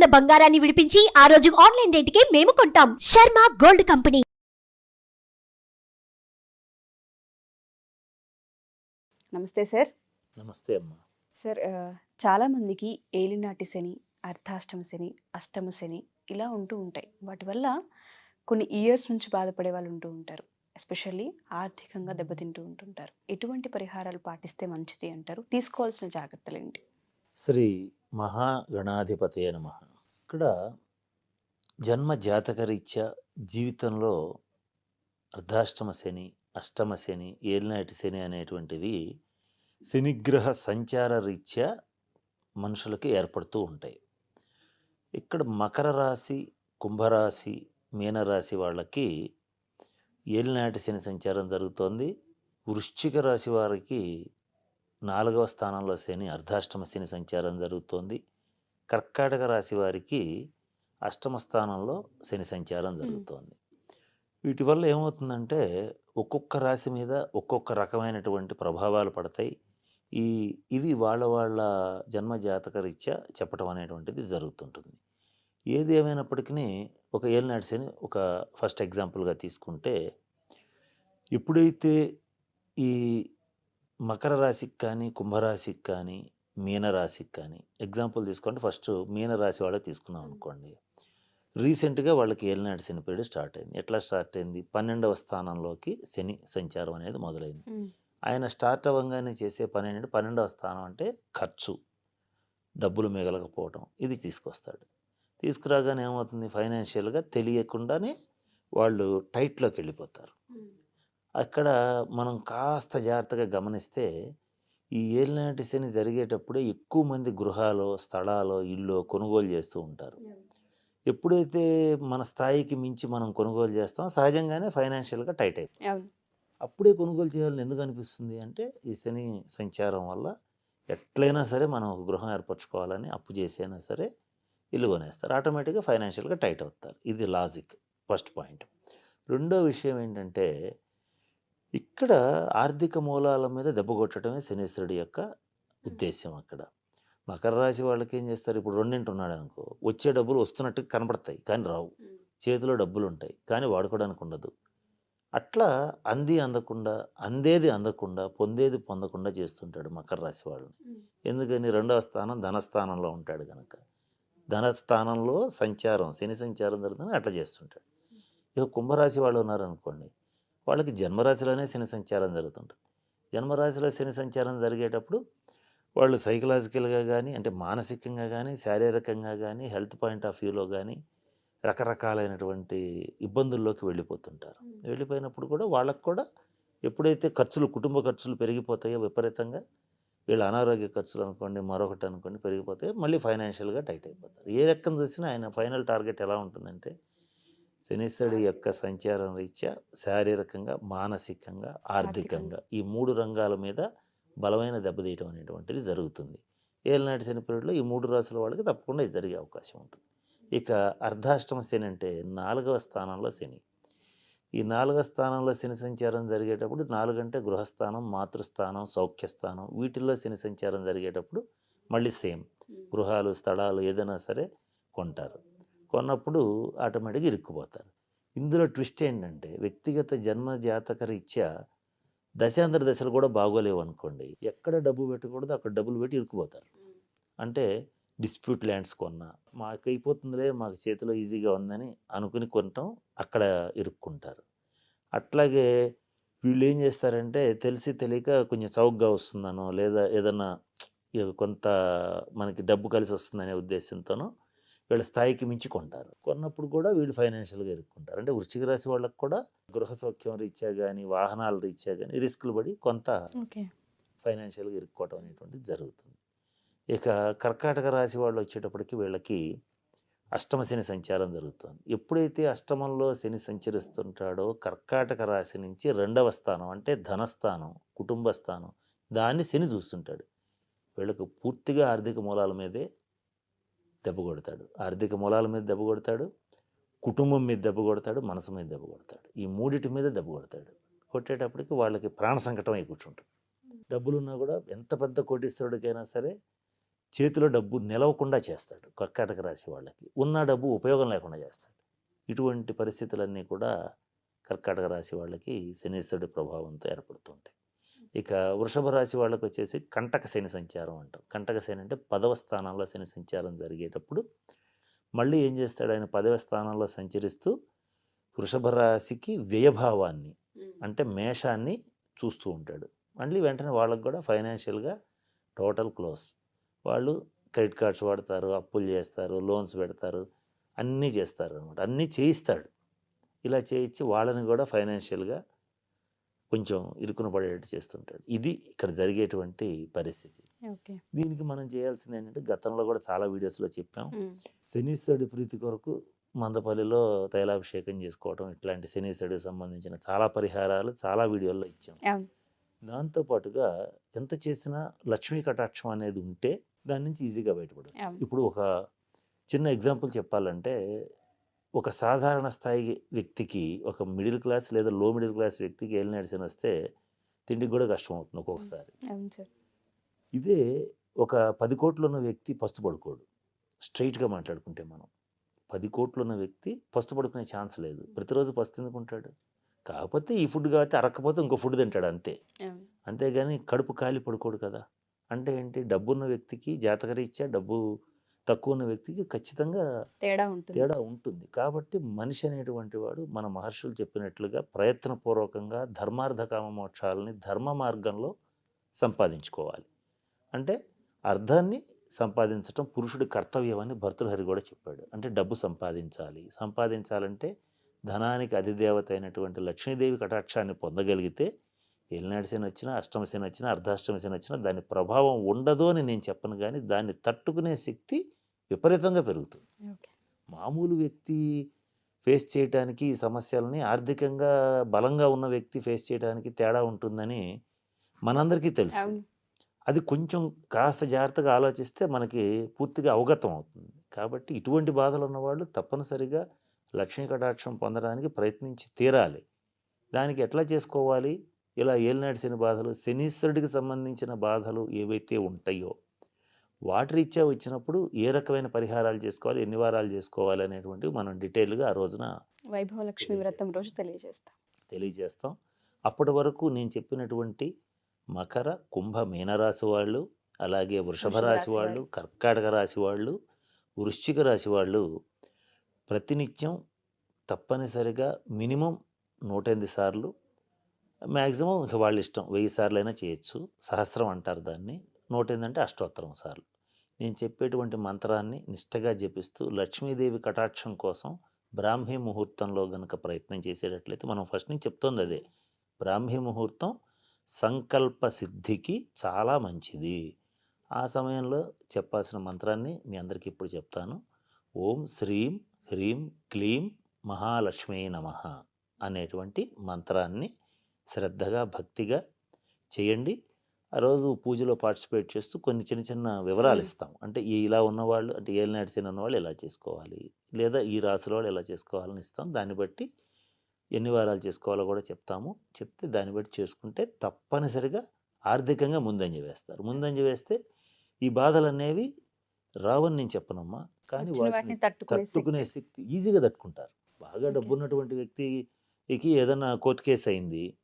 ఉన్న బంగారాన్ని విడిపించి ఆ రోజు ఆన్లైన్ రేటుకే మేము కొంటాం. Sharma gold company. నమస్తే సార్. నమస్తే అమ్మా. సార్ ఆ, చాలామందికి ఏలినాటి శని అర్ధాష్టమ శని అష్టమ శని ఇలా ఉంటూ ఉంటాయి. వాటి వల్ల కొన్ని ఇయర్స్ నుంచి బాధపడే వాళ్ళు ఉంటూ ఉంటారు. ఎస్పెషల్లీ ఆర్థికంగా దెబ్బతింటూ ఉంటుంటారు. ఎటువంటి పరిహారాలు పాటిస్తే మంచిది అంటారు? తీసుకోవాల్సిన జాగ్రత్తలు ఏంటి? శ్రీ మహాగణాధిపతయ నమ. ఇక్కడ జన్మ జాతకరీత్యా జీవితంలో అర్ధాష్టమ శని అష్టమ శని ఏలినాటి శని అనేటువంటివి శనిగ్రహ సంచార రీత్యా మనుషులకి ఏర్పడుతూ ఉంటాయి. ఇక్కడ మకర రాశి కుంభరాశి మీనరాశి వాళ్ళకి ఏలినాటి శని సంచారం జరుగుతోంది. వృశ్చిక రాశి వారికి నాలుగవ స్థానంలో శని అర్ధాష్టమ శని సంచారం జరుగుతోంది. కర్కాటక రాశి వారికి అష్టమ స్థానంలో శని సంచారం జరుగుతోంది. వీటి వల్ల ఏమవుతుందంటే ఒక్కొక్క రాశి మీద ఒక్కొక్క రకమైనటువంటి ప్రభావాలు పడతాయి. ఈ ఇవి వాళ్ళ వాళ్ళ జన్మ జాతక రీత్యా చెప్పడం అనేటువంటిది జరుగుతుంటుంది. ఏది ఏమైనప్పటికీ ఒక ఏలినాటి శని ఒక ఫస్ట్ ఎగ్జాంపుల్గా తీసుకుంటే ఎప్పుడైతే ఈ మకర రాశికి కానీ కుంభరాశికి కానీ మీనరాశికి కానీ ఎగ్జాంపుల్ తీసుకుంటే ఫస్ట్ మీనరాశి వాళ్ళకి తీసుకున్నాం అనుకోండి. రీసెంట్గా వాళ్ళకి ఏలినాటి శని పీరియడ్ స్టార్ట్ అయింది. ఎట్లా స్టార్ట్ అయింది? పన్నెండవ స్థానంలోకి శని సంచారం అనేది మొదలైంది. ఆయన స్టార్ట్ అవ్వగానే చేసే పని ఏంటంటే పన్నెండవ స్థానం అంటే ఖర్చు డబ్బులు మిగలకపోవడం ఇది తీసుకొస్తాడు. తీసుకురాగానే ఏమవుతుంది? ఫైనాన్షియల్గా తెలియకుండానే వాళ్ళు టైట్లోకి వెళ్ళిపోతారు. అక్కడ మనం కాస్త జాగ్రత్తగా గమనిస్తే ఈ ఏలినాటి శని జరిగేటప్పుడే ఎక్కువ మంది గృహాలు స్థలాలు ఇల్లు కొనుగోలు చేస్తూ ఉంటారు. ఎప్పుడైతే మన స్థాయికి మించి మనం కొనుగోలు చేస్తామో సహజంగానే ఫైనాన్షియల్గా టైట్ అవును. అప్పుడే కొనుగోలు చేయాలని ఎందుకు అనిపిస్తుంది అంటే ఈ శని సంచారం వల్ల ఎట్లయినా సరే మనం ఒక గృహం ఏర్పరచుకోవాలని అప్పు చేసైనా సరే ఇల్లు కొనేస్తారు. ఆటోమేటిక్గా ఫైనాన్షియల్గా టైట్ అవుతారు. ఇది లాజిక్ ఫస్ట్ పాయింట్. రెండో విషయం ఏంటంటే ఇక్కడ ఆర్థిక మూలాల మీద దెబ్బ కొట్టడమే శనీశ్వరుడి యొక్క ఉద్దేశం అక్కడ. మకర రాశి వాళ్ళకి ఏం చేస్తారు? ఇప్పుడు రెండింటి ఉన్నాడు అనుకో. వచ్చే డబ్బులు వస్తున్నట్టు కనపడతాయి. కానీ రావు. చేతిలో డబ్బులు ఉంటాయి కానీ వాడుకోవడానికి ఉండదు అట్లా అంది అందకుండా అందేది అందకుండా పొందేది పొందకుండా చేస్తుంటాడు మకర రాశి వాళ్ళని. ఎందుకని? రెండవ స్థానం ధనస్థానంలో ఉంటాడు కనుక ధనస్థానంలో సంచారం శని సంచారం జరుగుతుంది అట్లా చేస్తుంటాడు. ఇక కుంభరాశి వాళ్ళు ఉన్నారనుకోండి వాళ్ళకి జన్మరాశిలోనే శని సంచారం జరుగుతుంటుంది. జన్మరాశిలో శని సంచారం జరిగేటప్పుడు వాళ్ళు సైకలాజికల్గా కానీ అంటే మానసికంగా కానీ శారీరకంగా కానీ హెల్త్ పాయింట్ ఆఫ్ వ్యూలో కానీ రకరకాలైనటువంటి ఇబ్బందుల్లోకి వెళ్ళిపోతుంటారు. వెళ్ళిపోయినప్పుడు కూడా వాళ్ళకు కూడా ఎప్పుడైతే ఖర్చులు కుటుంబ ఖర్చులు పెరిగిపోతాయో విపరీతంగా వీళ్ళ అనారోగ్య ఖర్చులు అనుకోండి మరొకటి అనుకోండి పెరిగిపోతాయి మళ్ళీ ఫైనాన్షియల్గా టైట్ అయిపోతారు. ఏ లెక్కను చూసినా ఆయన ఫైనల్ టార్గెట్ ఎలా ఉంటుందంటే శనీశ్వరుడి యొక్క సంచారం రీత్యా శారీరకంగా మానసికంగా ఆర్థికంగా ఈ మూడు రంగాల మీద బలమైన దెబ్బతీయటం అనేటువంటిది జరుగుతుంది. ఏలనాటి శని పీరియడ్లో ఈ మూడు రాసుల వాళ్ళకి తప్పకుండా ఇది జరిగే అవకాశం ఉంటుంది. ఇక అర్ధాష్టమ శని అంటే నాలుగవ స్థానంలో శని. ఈ నాలుగవ స్థానంలో శని సంచారం జరిగేటప్పుడు నాలుగంటే గృహస్థానం మాతృస్థానం సౌఖ్యస్థానం వీటిల్లో శని సంచారం జరిగేటప్పుడు మళ్ళీ సేమ్. గృహాలు స్థలాలు ఏదైనా సరే కొంటారు. కొన్నప్పుడు ఆటోమేటిక్గా ఇరుక్కుపోతారు. ఇందులో ట్విస్ట్ ఏంటంటే వ్యక్తిగత జన్మ జాతక రీత్యా దశాంతర దశలు కూడా బాగోలేవు అనుకోండి ఎక్కడ డబ్బు పెట్టకూడదు అక్కడ డబ్బులు పెట్టి ఇరుక్కుపోతారు. అంటే డిస్ప్యూట్ ల్యాండ్స్ కొన్నా మాకు అయిపోతుందిలే మాకు చేతిలో ఈజీగా ఉందని అనుకుని కొనటం అక్కడ ఇరుక్కుంటారు. అట్లాగే వీళ్ళు ఏం చేస్తారంటే తెలిసి తెలియక కొంచెం చౌకగా వస్తుందనో లేదా ఏదన్నా కొంత మనకి డబ్బు కలిసి వస్తుందనే ఉద్దేశంతోనో వీళ్ళ స్థాయికి మించి కొంటారు కొన్నప్పుడు కూడా వీళ్ళు ఫైనాన్షియల్గా ఇరుక్కుంటారు. అంటే వృశ్చిక రాశి వాళ్ళకి కూడా గృహ సౌఖ్యం రీత్యా కానీ వాహనాల రీత్యా కానీ రిస్కులు పడి కొంత ఫైనాన్షియల్గా ఇరుక్కోవడం అనేటువంటిది జరుగుతుంది. ఇక కర్కాటక రాశి వాళ్ళు వచ్చేటప్పటికి వీళ్ళకి అష్టమ శని సంచారం జరుగుతుంది. ఎప్పుడైతే అష్టమంలో శని సంచరిస్తుంటాడో కర్కాటక రాశి నుంచి రెండవ స్థానం అంటే ధనస్థానం కుటుంబ స్థానం దాన్ని శని చూస్తుంటాడు. వీళ్ళకు పూర్తిగా ఆర్థిక మూలాల మీదే దెబ్బ కొడతాడు. ఆర్థిక మూలాల మీద దెబ్బ కొడతాడు. కుటుంబం మీద దెబ్బ కొడతాడు. మనసు మీద దెబ్బ కొడతాడు. ఈ మూడిటి మీద దెబ్బ కొడతాడు. కొట్టేటప్పటికి వాళ్ళకి ప్రాణ సంకటం అయి కూర్చుంటుంది. డబ్బులున్నా కూడా ఎంత పెద్ద కోటీశ్వరుడికైనా సరే చేతిలో డబ్బు నిలవకుండా చేస్తాడు కర్కాటక రాశి వాళ్ళకి. ఉన్న డబ్బు ఉపయోగం లేకుండా చేస్తాడు. ఇటువంటి పరిస్థితులన్నీ కూడా కర్కాటక రాశి వాళ్ళకి శనీశ్వరుడి ప్రభావంతో ఏర్పడుతుంటాయి ఇక వృషభ రాశి వాళ్ళకి వచ్చేసి కంటక శని సంచారం అంటాం. కంటక శని అంటే పదవ స్థానంలో శని సంచారం జరిగేటప్పుడు మళ్ళీ ఏం చేస్తాడు ఆయన? పదవ స్థానంలో సంచరిస్తూ వృషభ రాశికి వ్యయభావాన్ని అంటే మేషాన్ని చూస్తూ ఉంటాడు. మళ్ళీ వెంటనే వాళ్ళకి కూడా ఫైనాన్షియల్గా టోటల్ క్లోజ్. వాళ్ళు క్రెడిట్ కార్డ్స్ వాడతారు అప్పులు చేస్తారు లోన్స్ పెడతారు అన్నీ చేస్తారు అనమాట అన్నీ చేయిస్తాడు. ఇలా చేయించి వాళ్ళని కూడా ఫైనాన్షియల్గా కొంచెం ఇరుకున పడేటట్టు చేస్తుంటాడు. ఇది ఇక్కడ జరిగేటువంటి పరిస్థితి. ఓకే. దీనికి మనం చేయాల్సింది ఏంటంటే గతంలో కూడా చాలా వీడియోస్లో చెప్పాం. శనీశ్వరుడి ప్రీతి కొరకు మందపల్లిలో తైలాభిషేకం చేసుకోవడం ఇట్లాంటి శనీశ్వరుడికి సంబంధించిన చాలా పరిహారాలు చాలా వీడియోల్లో ఇచ్చాం. దాంతోపాటుగా ఎంత చేసినా లక్ష్మీ కటాక్షం అనేది ఉంటే దాని నుంచి ఈజీగా బయటపడచ్చు. అవును. ఇప్పుడు ఒక చిన్న ఎగ్జాంపుల్ చెప్పాలంటే ఒక సాధారణ స్థాయి వ్యక్తికి ఒక మిడిల్ క్లాస్ లేదా లో మిడిల్ క్లాస్ వ్యక్తికి ఏలినాడిసిన వస్తే తిండికి కూడా కష్టం అవుతుంది ఒక్కొక్కసారి. ఇదే ఒక పది కోట్లు ఉన్న వ్యక్తి పస్తు పడుకోడు స్ట్రైట్గా మాట్లాడుకుంటే మనం. పది కోట్లు ఉన్న వ్యక్తి పస్తు పడుకునే ఛాన్స్ లేదు. ప్రతిరోజు పస్తు ఎందుకుంటాడు కాకపోతే ఈ ఫుడ్ కాబట్టి అరక్కపోతే ఇంకో ఫుడ్ తింటాడు అంతే. అంతేగాని కడుపు కాలి పడుకోడు కదా. అంటే ఏంటి? డబ్బున్న వ్యక్తికి జాతకరీత్యా డబ్బు తక్కువ ఉన్న వ్యక్తికి ఖచ్చితంగా తేడా ఉంటుంది. తేడా ఉంటుంది. కాబట్టి మనిషి అనేటువంటి వాడు మన మహర్షులు చెప్పినట్లుగా ప్రయత్నపూర్వకంగా ధర్మార్థ కామ మోక్షాలని ధర్మ మార్గంలో సంపాదించుకోవాలి. అంటే అర్థాన్ని సంపాదించటం పురుషుడి కర్తవ్యం అని భర్తృహరి కూడా చెప్పాడు. అంటే డబ్బు సంపాదించాలి. సంపాదించాలంటే ధనానికి అధిదేవత అయినటువంటి లక్ష్మీదేవి కటాక్షాన్ని పొందగలిగితే ఏలినాడిసేన వచ్చినా అష్టమసేన వచ్చినా అర్ధాష్టమసేన వచ్చినా దాని ప్రభావం ఉండదు అని నేను చెప్పను కానీ దాన్ని తట్టుకునే శక్తి విపరీతంగా పెరుగుతుంది. మామూలు వ్యక్తి ఫేస్ చేయడానికి ఈ సమస్యలని ఆర్థికంగా బలంగా ఉన్న వ్యక్తి ఫేస్ చేయడానికి తేడా ఉంటుందని మనందరికీ తెలుసు. అది కొంచెం కాస్త జాగ్రత్తగా ఆలోచిస్తే మనకి పూర్తిగా అవగతం అవుతుంది. కాబట్టి ఇటువంటి బాధలు ఉన్నవాళ్ళు తప్పనిసరిగా లక్ష్మీ కటాక్షం పొందడానికి ప్రయత్నించి తీరాలి. దానికి ఎట్లా చేసుకోవాలి? ఇలా ఏలినాటి శని బాధలు శనీశ్వరుడికి సంబంధించిన బాధలు ఏవైతే ఉంటాయో వాటి రీత్యా వచ్చినప్పుడు ఏ రకమైన పరిహారాలు చేసుకోవాలి ఎన్ని వారాలు చేసుకోవాలి అనేటువంటివి మనం డీటెయిల్గా ఆ రోజున వైభవ లక్ష్మి వ్రతం రోజు తెలియజేస్తాం. తెలియజేస్తాం. అప్పటి వరకు నేను చెప్పినటువంటి మకర కుంభ మీనరాశి వాళ్ళు అలాగే వృషభ రాశి వాళ్ళు. కర్కాటక రాశి వాళ్ళు వృశ్చిక రాశి వాళ్ళు ప్రతినిత్యం తప్పనిసరిగా మినిమం నూట ఎనిమిది సార్లు మ్యాక్సిమం ఇక వాళ్ళ ఇష్టం వెయ్యి సార్లు అయినా చేయొచ్చు. సహస్రం అంటారు దాన్ని. నోట్ ఏంటంటే అష్టోత్తరం సార్లు. నేను చెప్పేటువంటి మంత్రాన్ని నిష్టగా జపిస్తూ లక్ష్మీదేవి కటాక్షం కోసం బ్రాహ్మీ ముహూర్తంలో గనక ప్రయత్నం చేసేటట్లయితే మనం ఫస్ట్ నుంచి చెప్తోంది అదే. బ్రాహ్మీ ముహూర్తం సంకల్ప సిద్ధికి చాలా మంచిది. ఆ సమయంలో చెప్పాల్సిన మంత్రాన్ని మీ అందరికీ ఇప్పుడు చెప్తాను. ఓం శ్రీం హ్రీం క్లీం మహాలక్ష్మీ నమ అనేటువంటి మంత్రాన్ని శ్రద్ధగా భక్తిగా చేయండి. ఆ రోజు పూజలో పార్టిసిపేట్ చేస్తూ కొన్ని చిన్న చిన్న వివరాలు. ఇస్తాం. అంటే ఈ ఇలా ఉన్నవాళ్ళు అంటే ఏళ్ళు నడిచిన ఉన్నవాళ్ళు ఎలా చేసుకోవాలి. లేదా ఈ రాశిలో వాళ్ళు ఎలా చేసుకోవాలని ఇస్తాం. దాన్ని బట్టి ఎన్ని వారాలు చేసుకోవాలో కూడా చెప్తాము. చెప్తే దాన్ని బట్టి చేసుకుంటే తప్పనిసరిగా ఆర్థికంగా ముందంజ వేస్తారు. ముందంజ వేస్తే ఈ బాధలు అనేవి రావని నేను చెప్పనమ్మా. కానీ వాటిని తట్టుకునే శక్తి. ఈజీగా తట్టుకుంటారు. బాగా. డబ్బు ఉన్నటువంటి వ్యక్తికి ఏదైనా కోర్టు కేసు అయింది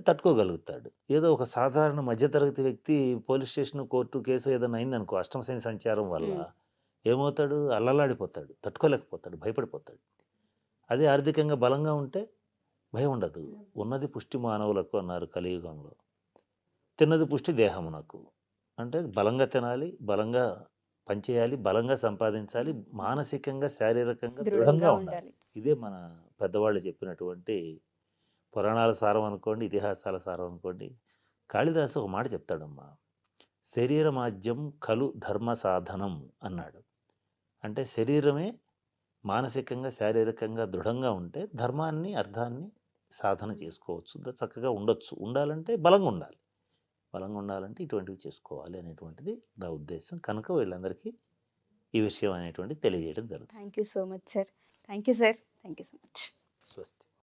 తట్టుకోగలుగుతాడు. ఏదో ఒక సాధారణ మధ్యతరగతి వ్యక్తి పోలీస్ స్టేషన్ కోర్టు కేసు ఏదైనా అయింది అనుకో అష్టమశని సంచారం వల్ల. ఏమవుతాడు? అల్లలాడిపోతాడు తట్టుకోలేకపోతాడు భయపడిపోతాడు. అదే ఆర్థికంగా బలంగా ఉంటే భయం ఉండదు. ఉన్నది పుష్టి మానవులకు అన్నారు కలియుగంలో. తిన్నది పుష్టి దేహమునకు అంటే బలంగా తినాలి బలంగా పనిచేయాలి బలంగా సంపాదించాలి మానసికంగా శారీరకంగా దృఢంగా ఉండాలి. ఇదే మన పెద్దవాళ్ళు చెప్పినటువంటి పురాణాల సారం అనుకోండి ఇతిహాసాల సారం అనుకోండి కాళిదాసు ఒక మాట చెప్తాడమ్మా. శరీరమాజ్యం కలు ధర్మ సాధనం అన్నాడు. అంటే శరీరమే మానసికంగా శారీరకంగా దృఢంగా ఉంటే ధర్మాన్ని అర్థాన్ని సాధన చేసుకోవచ్చు. చక్కగా ఉండొచ్చు. ఉండాలంటే బలంగా ఉండాలి. బలంగా ఉండాలంటే ఇటువంటివి చేసుకోవాలి అనేటువంటిది నా ఉద్దేశం. కనుక వీళ్ళందరికీ ఈ విషయం అనేటువంటిది తెలియజేయడం జరుగుతుంది. Thank you so much sir thank you sir thank you so much స్వస్తి.